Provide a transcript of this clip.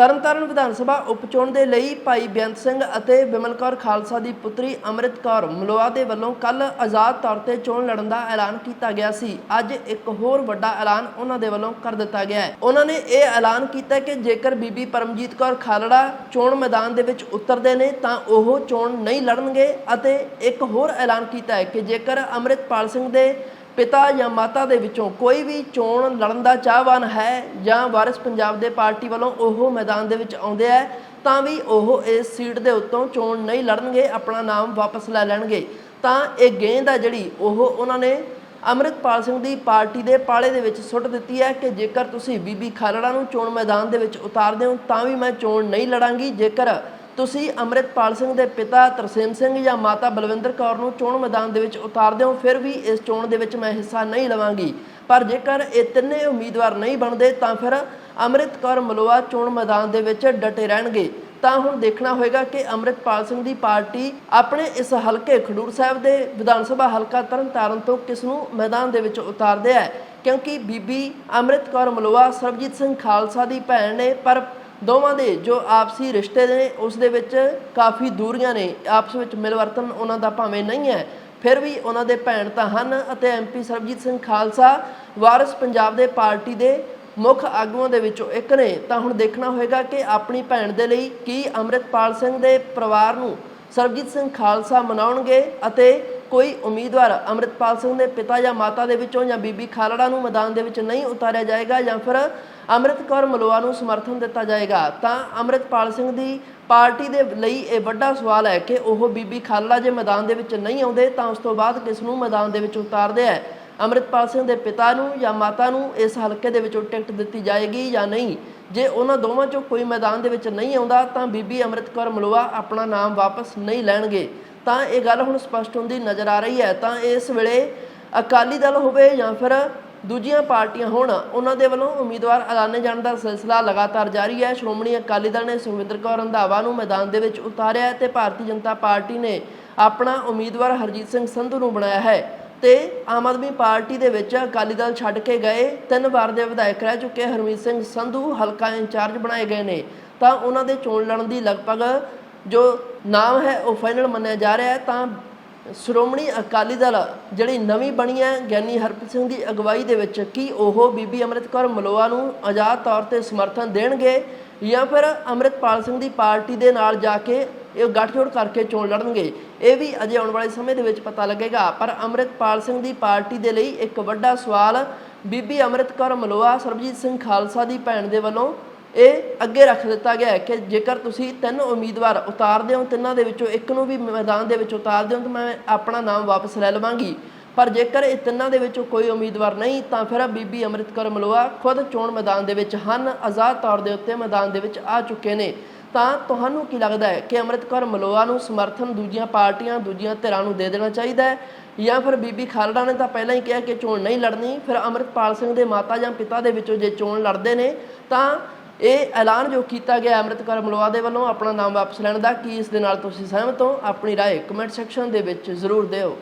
ਤਰਨਤਾਰਨ ਵਿਧਾਨ ਸਭਾ ਉਪਚੋਣ ਦੇ ਲਈ ਭਾਈ ਬੇਅੰਤ ਸਿੰਘ ਅਤੇ ਬਿਮਲ ਕੌਰ ਖਾਲਸਾ ਦੀ ਪੁੱਤਰੀ ਅੰਮ੍ਰਿਤ ਕੌਰ ਮਲੋਆ ਦੇ ਵੱਲੋਂ ਕੱਲ ਆਜ਼ਾਦ ਤੌਰ ਤੇ ਚੋਣ ਲੜਨ ਦਾ ਐਲਾਨ ਕੀਤਾ ਗਿਆ ਸੀ। ਅੱਜ ਇੱਕ ਹੋਰ ਵੱਡਾ ਐਲਾਨ ਉਹਨਾਂ ਦੇ ਵੱਲੋਂ ਕਰ ਦਿੱਤਾ ਗਿਆ ਹੈ। ਉਹਨਾਂ ਨੇ ਇਹ ਐਲਾਨ ਕੀਤਾ ਕਿ ਜੇਕਰ ਬੀਬੀ ਪਰਮਜੀਤ ਕੌਰ ਖਾਲੜਾ ਚੋਣ ਮੈਦਾਨ ਦੇ ਵਿੱਚ ਉਤਰਦੇ ਨੇ ਤਾਂ ਉਹ ਚੋਣ ਨਹੀਂ ਲੜਨਗੇ ਅਤੇ ਇੱਕ ਹੋਰ ਐਲਾਨ ਕੀਤਾ ਹੈ ਕਿ ਜੇਕਰ ਅੰਮ੍ਰਿਤਪਾਲ ਸਿੰਘ ਦੇ ਪਿਤਾ ਜਾਂ ਮਾਤਾ ਦੇ ਵਿੱਚੋਂ ਕੋਈ ਵੀ ਚੋਣ ਲੜਨ ਦਾ ਚਾਹਵਾਨ ਹੈ ਜਾਂ ਵਾਰਿਸ ਪੰਜਾਬ ਦੇ ਪਾਰਟੀ ਵੱਲੋਂ ਉਹ ਮੈਦਾਨ ਦੇ ਵਿੱਚ ਆਉਂਦੇ ਹੈ ਤਾਂ ਵੀ ਉਹ ਇਸ ਸੀਟ ਦੇ ਉੱਤੋਂ ਚੋਣ ਨਹੀਂ ਲੜਨਗੇ, ਆਪਣਾ ਨਾਮ ਵਾਪਸ ਲੈ ਲੈਣਗੇ। ਤਾਂ ਇਹ ਗੇਂਦ ਆ ਜਿਹੜੀ, ਉਹ ਉਹਨਾਂ ਨੇ ਅੰਮ੍ਰਿਤਪਾਲ ਸਿੰਘ ਦੀ ਪਾਰਟੀ ਦੇ ਪਾਲੇ ਦੇ ਵਿੱਚ ਸੁੱਟ ਦਿੱਤੀ ਹੈ ਕਿ ਜੇਕਰ ਤੁਸੀਂ ਬੀਬੀ ਖਾਲੜਾ ਨੂੰ ਚੋਣ ਮੈਦਾਨ ਦੇ ਵਿੱਚ ਉਤਾਰਦੇ ਹੋ, ਤਾਂ ਵੀ ਮੈਂ ਚੋਣ ਨਹੀਂ ਲੜਾਂਗੀ। ਜੇਕਰ ਤੁਸੀਂ ਅੰਮ੍ਰਿਤਪਾਲ ਸਿੰਘ ਦੇ ਪਿਤਾ ਤਰਸੇਮ ਸਿੰਘ ਜਾਂ ਮਾਤਾ ਬਲਵਿੰਦਰ ਕੌਰ ਨੂੰ ਚੋਣ ਮੈਦਾਨ ਦੇ ਵਿੱਚ ਉਤਾਰਦੇ ਹੋ ਫਿਰ ਵੀ ਇਸ ਚੋਣ ਦੇ ਵਿੱਚ ਮੈਂ ਹਿੱਸਾ ਨਹੀਂ ਲਵਾਂਗੀ। ਪਰ ਜੇਕਰ ਇਹ ਤਿੰਨੇ ਉਮੀਦਵਾਰ ਨਹੀਂ ਬਣਦੇ, ਤਾਂ ਫਿਰ ਅੰਮ੍ਰਿਤ ਕੌਰ ਮਲੋਆ ਚੋਣ ਮੈਦਾਨ ਦੇ ਵਿੱਚ ਡਟੇ ਰਹਿਣਗੇ। ਤਾਂ ਹੁਣ ਦੇਖਣਾ ਹੋਏਗਾ ਕਿ ਅੰਮ੍ਰਿਤਪਾਲ ਸਿੰਘ ਦੀ ਪਾਰਟੀ ਆਪਣੇ ਇਸ ਹਲਕੇ ਖਡੂਰ ਸਾਹਿਬ ਦੇ ਵਿਧਾਨ ਸਭਾ ਹਲਕਾ ਤਰਨਤਾਰਨ ਤੋਂ ਕਿਸ ਨੂੰ ਮੈਦਾਨ ਦੇ ਵਿੱਚ ਉਤਾਰਦੇ ਹੈ ਕਿਉਂਕਿ ਬੀਬੀ ਅੰਮ੍ਰਿਤ ਕੌਰ ਮਲੋਆ, ਸਰਬਜੀਤ ਸਿੰਘ ਖਾਲਸਾ ਦੀ ਭੈਣ ਨੇ, ਪਰ ਦੋਵਾਂ ਦੇ ਜੋ ਆਪਸੀ ਰਿਸ਼ਤੇ ਨੇ, ਉਸ ਦੇ ਵਿੱਚ ਕਾਫੀ ਦੂਰੀਆਂ ਨੇ। ਆਪਸ ਵਿੱਚ ਮਿਲਵਰਤਨ ਉਹਨਾਂ ਦਾ ਭਾਵੇਂ ਨਹੀਂ ਹੈ, ਫਿਰ ਵੀ ਉਹਨਾਂ ਦੇ ਭੈਣ ਤਾਂ ਹਨ ਅਤੇ ਐਮਪੀ ਸਰਬਜੀਤ ਸਿੰਘ ਖਾਲਸਾ ਵਾਰਿਸ ਪੰਜਾਬ ਦੇ ਪਾਰਟੀ ਦੇ ਮੁੱਖ ਆਗੂਆਂ ਦੇ ਵਿੱਚੋਂ ਇੱਕ ਨੇ। ਤਾਂ ਹੁਣ ਦੇਖਣਾ ਹੋਏਗਾ ਕਿ ਆਪਣੀ ਭੈਣ ਦੇ ਲਈ ਕੀ ਅੰਮ੍ਰਿਤਪਾਲ ਸਿੰਘ ਦੇ ਪਰਿਵਾਰ ਨੂੰ ਸਰਬਜੀਤ ਸਿੰਘ ਖਾਲਸਾ ਮਨਾਉਣਗੇ ਅਤੇ ਕੋਈ ਉਮੀਦਵਾਰ ਅੰਮ੍ਰਿਤਪਾਲ ਸਿੰਘ ਦੇ ਪਿਤਾ ਜਾਂ ਮਾਤਾ ਦੇ ਵਿੱਚੋਂ ਜਾਂ ਬੀਬੀ ਖਾਲੜਾ ਨੂੰ ਮੈਦਾਨ ਦੇ ਵਿੱਚ ਨਹੀਂ ਉਤਾਰਿਆ ਜਾਏਗਾ ਜਾਂ ਫਿਰ ਅੰਮ੍ਰਿਤ ਕੌਰ ਮਲੋਆ ਨੂੰ ਸਮਰਥਨ ਦਿੱਤਾ ਜਾਏਗਾ, ਤਾਂ ਅੰਮ੍ਰਿਤਪਾਲ ਸਿੰਘ ਦੀ ਪਾਰਟੀ ਦੇ ਲਈ ਇਹ ਵੱਡਾ ਸਵਾਲ ਹੈ ਕਿ ਉਹ ਬੀਬੀ ਖਾਲੜਾ ਜੇ ਮੈਦਾਨ ਦੇ ਵਿੱਚ ਨਹੀਂ ਆਉਂਦੇ, ਤਾਂ ਉਸ ਤੋਂ ਬਾਅਦ ਕਿਸ ਨੂੰ ਮੈਦਾਨ ਦੇ ਵਿੱਚ ਉਤਾਰਦੇ ਹੈ ਅੰਮ੍ਰਿਤਪਾਲ ਸਿੰਘ ਦੇ ਪਿਤਾ ਨੂੰ ਜਾਂ ਮਾਤਾ ਨੂੰ ਇਸ ਹਲਕੇ ਦੇ ਵਿੱਚੋਂ ਟਿਕਟ ਦਿੱਤੀ ਜਾਏਗੀ ਜਾਂ ਨਹੀਂ? ਜੇ ਉਹਨਾਂ ਦੋਵਾਂ ਚੋਂ ਕੋਈ ਮੈਦਾਨ ਦੇ ਵਿੱਚ ਨਹੀਂ ਆਉਂਦਾ, ਤਾਂ ਬੀਬੀ ਅੰਮ੍ਰਿਤ ਕੌਰ ਮਲੋਆ ਆਪਣਾ ਨਾਮ ਵਾਪਸ ਨਹੀਂ ਲੈਣਗੇ। ਤਾਂ ਇਹ ਗੱਲ ਹੁਣ ਸਪਸ਼ਟ ਹੁੰਦੀ ਨਜ਼ਰ ਆ ਰਹੀ ਹੈ। ਤਾਂ ਇਸ ਵੇਲੇ ਅਕਾਲੀ ਦਲ ਹੋਵੇ ਜਾਂ ਫਿਰ ਦੂਜੀਆਂ ਪਾਰਟੀਆਂ ਹੋਣ, ਉਹਨਾਂ ਦੇ ਵੱਲੋਂ ਉਮੀਦਵਾਰ ਐਲਾਨੇ ਜਾਣ ਦਾ ਸਿਲਸਿਲਾ ਲਗਾਤਾਰ ਜਾਰੀ ਹੈ। ਸ਼੍ਰੋਮਣੀ ਅਕਾਲੀ ਦਲ ਨੇ ਸੁਖਵਿੰਦਰ ਕੌਰ ਰੰਧਾਵਾ ਨੂੰ ਮੈਦਾਨ ਦੇ ਵਿੱਚ ਉਤਾਰਿਆ ਹੈ ਤੇ ਭਾਰਤੀ ਜਨਤਾ ਪਾਰਟੀ ਨੇ ਆਪਣਾ ਉਮੀਦਵਾਰ ਹਰਜੀਤ ਸਿੰਘ ਸੰਧੂ ਨੂੰ ਬਣਾਇਆ ਹੈ ਤੇ ਆਮ ਆਦਮੀ ਪਾਰਟੀ ਦੇ ਵਿੱਚ ਅਕਾਲੀ ਦਲ ਛੱਡ ਕੇ ਗਏ। ਤਿੰਨ ਵਾਰ ਦੇ ਵਿਧਾਇਕ ਰਹਿ ਚੁੱਕੇ ਹਰਮੀਤ ਸਿੰਘ ਸੰਧੂ ਹਲਕਾ ਇੰਚਾਰਜ ਬਣਾਏ ਗਏ ਨੇ। ਤਾਂ ਉਹਨਾਂ ਦੇ ਚੋਣ ਲੜਨ ਦੀ ਲਗਭਗ ਜੋ ਨਾਮ ਹੈ, ਉਹ ਫਾਈਨਲ ਮੰਨਿਆ ਜਾ ਰਿਹਾ ਹੈ, ਤਾਂ ਸ਼੍ਰੋਮਣੀ ਅਕਾਲੀ ਦਲ ਜਿਹੜੀ ਨਵੀਂ ਬਣੀ ਹੈ, ਗਿਆਨੀ ਹਰਪ੍ਰੀਤ ਸਿੰਘ ਦੀ ਅਗਵਾਈ ਦੇ ਵਿੱਚ ਕੀ ਉਹ ਬੀਬੀ ਅੰਮ੍ਰਿਤ ਕੌਰ ਮਲੋਆ ਨੂੰ ਆਜ਼ਾਦ ਤੌਰ ਤੇ ਸਮਰਥਨ ਦੇਣਗੇ ਜਾਂ ਫਿਰ ਅੰਮ੍ਰਿਤਪਾਲ ਸਿੰਘ ਦੀ ਪਾਰਟੀ ਦੇ ਨਾਲ ਜਾ ਕੇ ਇਹ ਗੱਠਜੋੜ ਕਰਕੇ ਚੋਣ ਲੜਨਗੇ? ਇਹ ਵੀ ਅਜੇ ਆਉਣ ਵਾਲੇ ਸਮੇਂ ਦੇ ਵਿੱਚ ਪਤਾ ਲੱਗੇਗਾ। ਪਰ ਅੰਮ੍ਰਿਤਪਾਲ ਸਿੰਘ ਦੀ ਪਾਰਟੀ ਦੇ ਲਈ ਇੱਕ ਵੱਡਾ ਸਵਾਲ ਬੀਬੀ ਅੰਮ੍ਰਿਤ ਕੌਰ ਮਲੋਆ, ਸਰਬਜੀਤ ਸਿੰਘ ਖਾਲਸਾ ਦੀ ਭੈਣ ਦੇ ਵੱਲੋਂ ਇਹ ਅੱਗੇ ਰੱਖ ਦਿੱਤਾ ਗਿਆ ਹੈ ਕਿ ਜੇਕਰ ਤੁਸੀਂ ਤਿੰਨ ਉਮੀਦਵਾਰ ਉਤਾਰਦੇ ਹੋ, ਤਿੰਨਾਂ ਦੇ ਵਿੱਚੋਂ ਇੱਕ ਨੂੰ ਵੀ ਮੈਦਾਨ ਦੇ ਵਿੱਚ ਉਤਾਰਦੇ ਹੋ, ਤਾਂ ਮੈਂ ਆਪਣਾ ਨਾਮ ਵਾਪਸ ਲੈ ਲਵਾਂਗੀ। ਪਰ ਜੇਕਰ ਇਹ ਤਿੰਨਾਂ ਦੇ ਵਿੱਚੋਂ ਕੋਈ ਉਮੀਦਵਾਰ ਨਹੀਂ, ਤਾਂ ਫਿਰ ਬੀਬੀ ਅੰਮ੍ਰਿਤ ਕੌਰ ਮਲੋਆ ਖੁਦ ਚੋਣ ਮੈਦਾਨ ਦੇ ਵਿੱਚ ਹਨ। ਆਜ਼ਾਦ ਤੌਰ ਦੇ ਉੱਤੇ ਮੈਦਾਨ ਦੇ ਵਿੱਚ ਆ ਚੁੱਕੇ ਨੇ। ਤਾਂ ਤੁਹਾਨੂੰ ਕੀ ਲੱਗਦਾ ਹੈ ਕਿ ਅੰਮ੍ਰਿਤ ਕੌਰ ਮਲੋਆ ਨੂੰ ਸਮਰਥਨ ਦੂਜੀਆਂ ਪਾਰਟੀਆਂ, ਦੂਜੀਆਂ ਧਿਰਾਂ ਨੂੰ ਦੇ ਦੇਣਾ ਚਾਹੀਦਾ ਹੈ? ਜਾਂ ਫਿਰ ਬੀਬੀ ਖਾਲੜਾ ਨੇ ਤਾਂ ਪਹਿਲਾਂ ਹੀ ਕਿਹਾ ਕਿ ਚੋਣ ਨਹੀਂ ਲੜਨੀ, ਫਿਰ ਅੰਮ੍ਰਿਤਪਾਲ ਸਿੰਘ ਦੇ ਮਾਤਾ ਜਾਂ ਪਿਤਾ ਦੇ ਵਿੱਚੋਂ ਜੇ ਚੋਣ ਲੜਦੇ ਨੇ, ਤਾਂ ਇਹ ਐਲਾਨ ਜੋ ਕੀਤਾ ਗਿਆ ਅੰਮ੍ਰਿਤ ਕੌਰ ਮਲੋਆ ਦੇ ਵੱਲੋਂ ਆਪਣਾ ਨਾਮ ਵਾਪਸ ਲੈਣ ਦਾ ਕੀ ਇਸ ਦੇ ਨਾਲ ਤੁਸੀਂ ਸਹਿਮਤ ਹੋ ਆਪਣੀ رائے ਕਮੈਂਟ ਸੈਕਸ਼ਨ ਦੇ ਵਿੱਚ ਜ਼ਰੂਰ ਦਿਓ